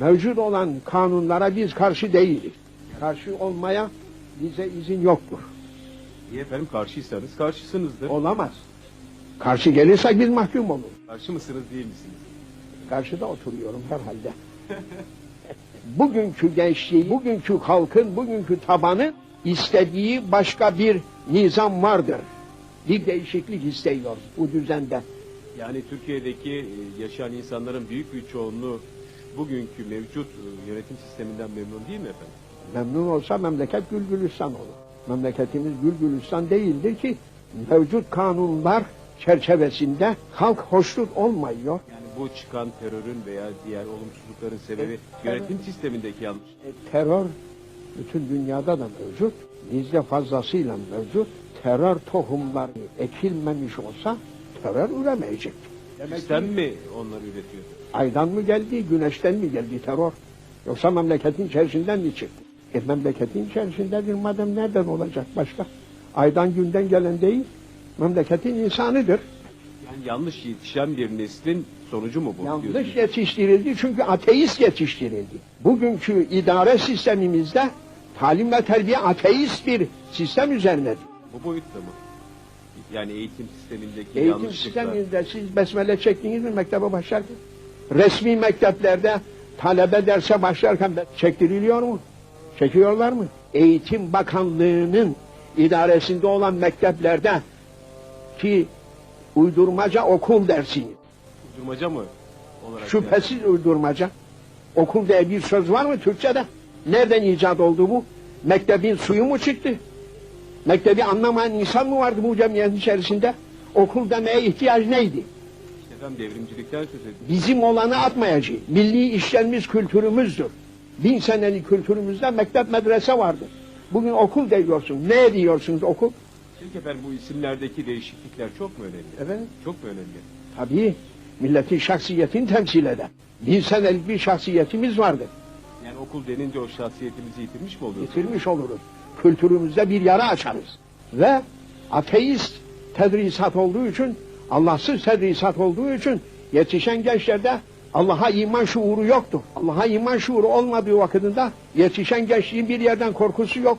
mevcut olan kanunlara biz karşı değiliz. Karşı olmaya bize izin yoktur. Niye efendim karşıysanız karşısınızdır. Olamaz. Karşı gelirsek biz mahkum oluruz. Karşı mısınız değil misiniz? Karşıda oturuyorum herhalde. bugünkü gençliği, bugünkü halkın, bugünkü tabanı istediği başka bir nizam vardır. Bir değişiklik istiyor bu düzende. Yani Türkiye'deki e, yaşayan insanların büyük bir çoğunluğu bugünkü mevcut e, yönetim sisteminden memnun değil mi efendim? Memnun olsa memleket gül gülistan olur. Memleketimiz gül gülistan değildir ki mevcut kanunlar çerçevesinde halk hoşnut olmuyor. Yani bu çıkan terörün veya diğer olumsuzlukların sebebi yönetim sistemindeki yanlış. E, terör bütün dünyada da mevcut. Bizde fazlasıyla mevcut. Terör tohumları ekilmemiş olsa terör üremeyecek. Demek Sistem ki mi onları üretiyor? aydan mı geldi, güneşten mi geldi terör? Yoksa memleketin içerisinden mi çıktı? E memleketin içerisindedir madem nereden olacak başka? Aydan günden gelen değil, memleketin insanıdır. Yani yanlış yetişen bir neslin sonucu mu bu? Yanlış diyorsunuz? yetiştirildi çünkü ateist yetiştirildi. Bugünkü idare sistemimizde talim ve terbiye ateist bir sistem üzerinedir. Bu boyutta mı? Yani eğitim sistemindeki Eğitim yanlışlıklar. sisteminde siz besmele çektiniz mi mektebe başlarken? Resmi mekteplerde talebe derse başlarken çektiriliyor mu? Çekiyorlar mı? Eğitim Bakanlığı'nın idaresinde olan mekteplerde ki uydurmaca okul dersini Durmaca mı? Olarak Şüphesiz uydurmaca. Okul diye bir söz var mı Türkçe'de? Nereden icat oldu bu? Mektebin suyu mu çıktı? Mektebi anlamayan insan mı vardı bu cemiyetin içerisinde? Okul demeye ihtiyaç neydi? İşte devrimcilikten söz ediyor. Bizim olanı atmayacağız. Milli işlerimiz kültürümüzdür. Bin senelik kültürümüzde mektep medrese vardır. Bugün okul diyorsun. Ne diyorsunuz okul? Çünkü efendim bu isimlerdeki değişiklikler çok mu önemli? Efendim? Çok mu önemli? Tabii milletin şahsiyetini temsil eder. Bin senelik bir şahsiyetimiz vardır. Yani okul denince o şahsiyetimizi yitirmiş mi oluyoruz? Yitirmiş oluruz. Kültürümüzde bir yara açarız. Ve ateist tedrisat olduğu için, Allahsız tedrisat olduğu için yetişen gençlerde Allah'a iman şuuru yoktur. Allah'a iman şuuru olmadığı vakitinde yetişen gençliğin bir yerden korkusu yok.